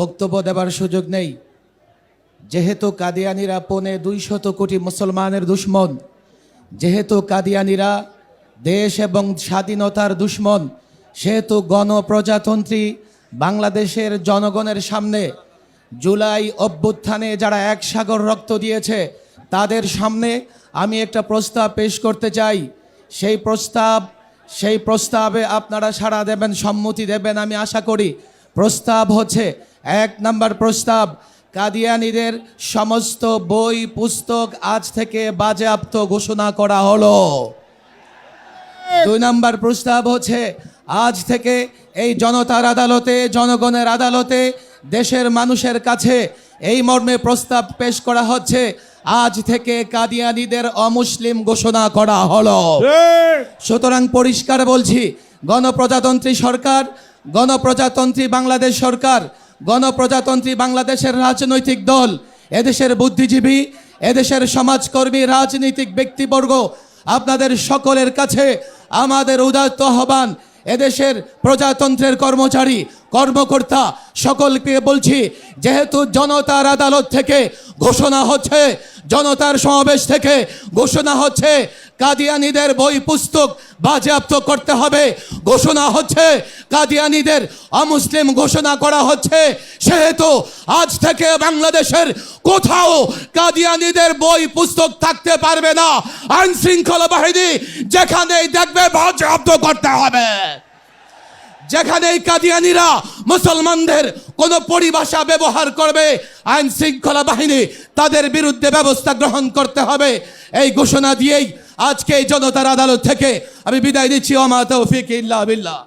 বক্তব্য দেবার সুযোগ নেই। যেহেতু কাদিয়ানিরা পৌনে দুইশত কোটি মুসলমানের দুশ্মন, যেহেতু কাদিয়ানিরা দেশ এবং স্বাধীনতার দুশ্মন, সেহেতু গণপ্রজাতন্ত্রী বাংলাদেশের জনগণের সামনে জুলাই অভ্যুত্থানে যারা এক সাগর রক্ত দিয়েছে, তাদের সামনে আমি একটা প্রস্তাব পেশ করতে চাই। সেই প্রস্তাব, সেই প্রস্তাবে আপনারা সাড়া দেবেন, সম্মতি দেবেন আমি আশা করি। প্রস্তাব হচ্ছে এক নাম্বার প্রস্তাব কাদিয়ানিদের সমস্ত বই পুস্তক আজ থেকে বাজেয়াপ্ত ঘোষণা করা হলো। দুই নাম্বার প্রস্তাব হচ্ছে আজ থেকে এই জনতার আদালতে জনগণের আদালতে দেশের মানুষের কাছে এই মর্মে প্রস্তাব পেশ করা হচ্ছে আজ থেকে কাদিয়ানিদের অমুসলিম ঘোষণা করা হলো। সুতরাং পরিষ্কার বলছি গণপ্রজাতন্ত্রী সরকার গণপ্রজাতন্ত্রী বাংলাদেশ সরকার গণপ্রজাতন্ত্রী বাংলাদেশের রাজনৈতিক দল, এদেশের বুদ্ধিজীবী, এদেশের সমাজকর্মী, রাজনৈতিক ব্যক্তিবর্গ, আপনাদের সকলের কাছে আমাদের উদাত্ত আহ্বান, এদেশের প্রজাতন্ত্রের কর্মচারী কর্মকর্তা, সকলকে বলছি, যেহেতু জনতার আদালত থেকে ঘোষণা হচ্ছে, জনতার সমাবেশ থেকে ঘোষণা হচ্ছে, কাদিয়ানিদের বই পুস্তক বাজেয়াপ্ত করতে হবে। ঘোষণা হচ্ছে, কাদিয়ানিদের অমুসলিম ঘোষণা করা হচ্ছে। সেহেতু আজ থেকে বাংলাদেশের কোথাও কাদিয়ানিদের বই পুস্তক থাকতে পারবে না। আইন শৃঙ্খলা বাহিনী যেখানেই দেখবে বাজেয়াপ্ত করতে হবে। যেখানেই কাদিয়ানিরা মুসলমানদের কোনো পরিভাষা ব্যবহার করবে, আইন শৃঙ্খলা বাহিনী তাদের বিরুদ্ধে ব্যবস্থা গ্রহণ করতে হবে। এই ঘোষণা দিয়েই আজকে এই জনতার আদালত থেকে আমি বিদায় দিচ্ছি অমা তৌফিক ইল্লা বিল্লাহ।